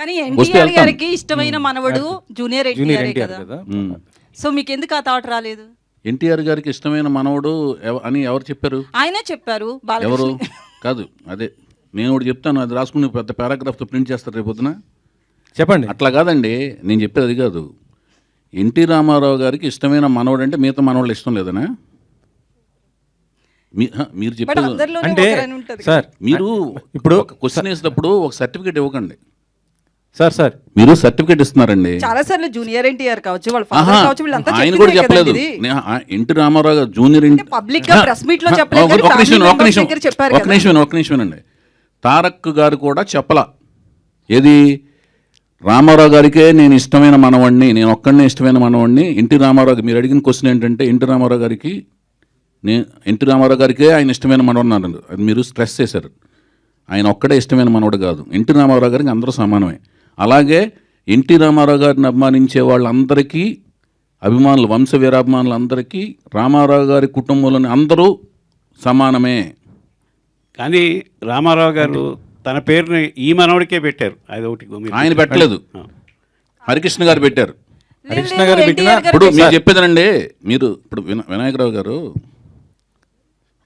కానీ ఎన్టీఆర్. గారికి ఇష్టమైన మనవడు జూనియర్ జూనియర్ ఎన్టీఆర్ కదా. సో మీకు ఎందుకు ఆ థాట్ రాలేదు? ఎన్టీఆర్ గారికి ఇష్టమైన మనవడు ఎవ- అని ఎవరు చెప్పారు? ఆయనే చెప్పారు ఎవరు? కాదు అదే. నేను ఒకటి చెప్తాను అది రాసుకుని పెద్ద పారాగ్రాఫ్తో ప్రింట్ చేస్తారు రేపు పొద్దున. చెప్పండి. అట్లా కాదండి నేను చెప్పేది అది కాదు. ఎన్టీ రామారావు గారికి ఇష్టమైన మనవడు అంటే మిగతా మనవాళ్ళు ఇష్టం లేదనా? మీరు అందరిలోనే అంటే సార్ మీరు ఇప్పుడు ఒక క్వశ్చన్ వేసినప్పుడు ఒక సర్టిఫికేట్ ఇవ్వకండి. Sir sir. మీరు సర్టిఫికేట్ ఇస్తున్నారండి. చాలా సార్లు జూనియర్ ఎన్టీఆర్ కావచ్చు వాళ్ళ ఆహా, ఫాదర్ కావచ్చు వీళ్ళంతా ఆయన కూడా చెప్పిందే చెప్పలేదు. కదండి ఇది. నే- ఆ ఎన్టీ రామారావు గారు జూనియర్ ఎన్- public గా హ, press meet లో హ, చెప్పలేదు ఒక- కానీ ఒక నిమిషం family ఒక నిమిషం members దగ్గర చెప్పారు ఒక కదా. నిమిషం ఒక నిమిషం అండి తారక్ గారు కూడా చెప్పలా. ఏది? రామారావు గారికే నేను ఇష్టమైన మనవాడిని నేను ఒక్కడనే ఇష్టమైన మనవాడిని ఎన్టీ రామారావు గారు- మీరు అడిగిన క్వశ్చన్ ఏంటంటే ఎన్టీ రామారావు గారికి నేను ఎన్టీ రామారావు గారికే ఆయన ఇష్టమైన మనవాడు అన్నారు. అది మీరు స్ట్రెస్ చేశారు. ఆయన ఒక్కడే ఇష్టమైన మనవడు కాదు. ఎన్టీ రామారావు గారికి అందరూ సమానమే. అలాగే ఎన్టీ రామారావు గారిని అభిమానించే వాళ్ళందరికీ అభిమానులు వంశ వీరాభిమానులందరికీ రామారావు గారి కుటుంబంలోని అందరూ సమానమే. కానీ రామారావు గారు తన పేరుని ఈ మనవడికే పెట్టారు. అది ఒకటి ఆయన పెట్టలేదు. హరికృష్ణ గారు పెట్టారు. హరికృష్ణ గారు పెట్టిన- ఇప్పుడు మీరు. చెప్పేదనండి మీరు ఇప్పుడు విన వినాయకరావు గారు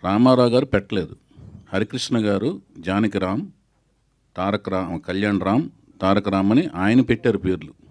రామారావు గారు పెట్టలేదు. హరికృష్ణ గారు జానకి రామ్ తారక రామ్ కళ్యాణ్ రామ్ తారక రామని ఆయన పెట్టారు పేర్లు.